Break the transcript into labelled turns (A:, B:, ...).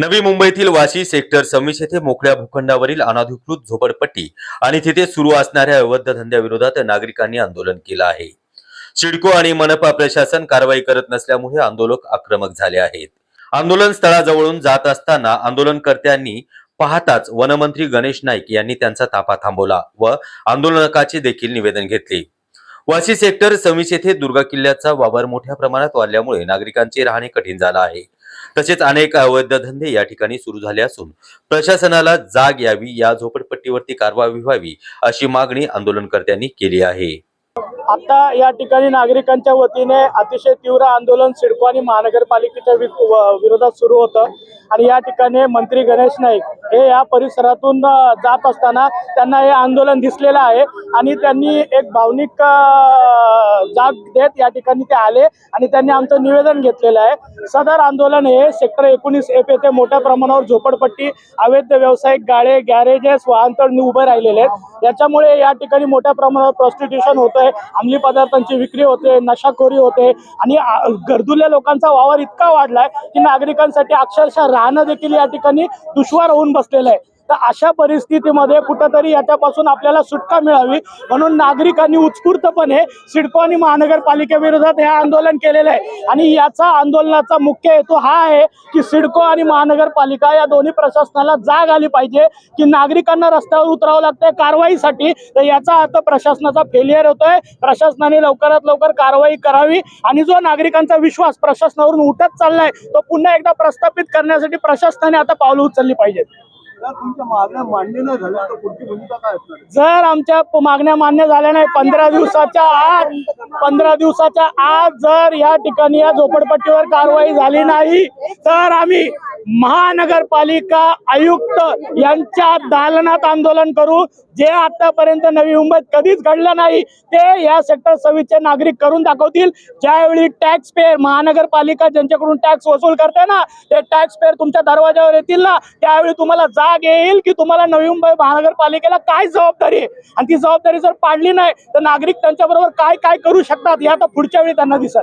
A: नवी मुंबईतील वाशी सेक्टर सव्वीस येथे मोकळ्या भूखंडावरील अनाधिकृत झोपडपट्टी आणि तिथे सुरू असणाऱ्या अवैध धंद्याविरोधात नागरिकांनी आंदोलन केलं आहे. सिडको आणि मनपा प्रशासन कारवाई करत नसल्यामुळे आंदोलक आक्रमक झाले आहेत. आंदोलन स्थळाजवळून जात असताना आंदोलनकर्त्यांनी पाहताच वनमंत्री गणेश नाईक यांनी त्यांचा ताफा थांबवला व आंदोलकाचे देखील निवेदन घेतले. वाशी सेक्टर सव्वीस येथे दुर्गा किल्ल्याचा वावर मोठ्या प्रमाणात वाढल्यामुळे नागरिकांचे राहणे कठीण झालं आहे. तसेच अनेक अवैध धंदे या ठिकाणी सुरू झाले असून प्रशासनाला जाग यावी या झोपडपट्टीवरती कारवाई व्हावी अशी मागणी आंदोलनकर्त्यांनी केली आहे.
B: आता या ठिकाणी नागरिकांच्या वतीने अतिशय तीव्र आंदोलन सिडको आणि महानगरपालिकेच्या विरोधात सुरू होतं. आणि या ठिकाणी मंत्री गणेश नाईक हे या परिसरातून जात असताना त्यांना हे आंदोलन दिसलेलं आहे आणि त्यांनी एक भावनिक जाग देत या ठिकाणी ते आले आणि त्यांनी आमचं निवेदन घेतलेलं आहे. सदर आंदोलन हे सेक्टर एकोणीस एफ येथे मोठ्या प्रमाणावर झोपडपट्टी अवैध व्यावसायिक गाळे गॅरेजेस वाहनतळ उभे राहिलेले आहेत. याच्यामुळे या ठिकाणी मोठ्या प्रमाणावर प्रॉस्टिट्युशन होतंय अंमली पदार्थांची विक्री होते नशाखोरी होते आणि गर्दुल्या लोकांचा वावर इतका वाढलाय की नागरिकांसाठी अक्षरशः राहणं देखील या ठिकाणी दुश्वार होऊन बसलेलं आहे. तर अशा परिस्थितीमध्ये कुठंतरी याच्यापासून आपल्याला सुटका मिळावी. म्हणून नागरिकांनी उत्स्फूर्तपणे सिडको आणि महानगरपालिकेविरोधात हे आंदोलन केलेलं आहे. आणि याचा आंदोलनाचा मुख्य हेतू हा आहे की सिडको आणि महानगरपालिका या दोन्ही प्रशासनाला जाग आली पाहिजे की नागरिकांना रस्त्यावर उतरावं लागतंय कारवाईसाठी. तर याचा अर्थ प्रशासनाचा फेलियर होतोय. प्रशासनाने लवकरात लवकर कारवाई करावी. आणि जो नागरिकांचा विश्वास प्रशासनावरून उठत चाललाय तो पुन्हा एकदा प्रस्थापित करण्यासाठी प्रशासनाने आता पावलं उचलली पाहिजेत.
C: जर
B: आमच्या मागण्या मान्य झाल्या नाही पंधरा दिवसाच्या आत पंधरा दिवसाच्या आत जर या ठिकाणी या झोपडपट्टीवर कारवाई झाली नाही तर आम्ही महानगरपालिका आयुक्त यांच्या दालनात आंदोलन करू जे आतापर्यंत नवी मुंबईत कधीच घडलं नाही ते या सेक्टर सव्वीसचे नागरिक करून दाखवतील. ज्यावेळी टॅक्स पेअर महानगरपालिका ज्यांच्याकडून टॅक्स वसूल करते ना ते टॅक्स पेअर तुमच्या दरवाजावर येतील ना त्यावेळी तुम्हाला जाग येईल की तुम्हाला नवी मुंबई महानगरपालिकेला काय जबाबदारी आहे? आणि ती जबाबदारी जर पाडली नाही तर नागरिक त्यांच्याबरोबर काय काय करू शकतात हे आता पुढच्या वेळी त्यांना दिसेल.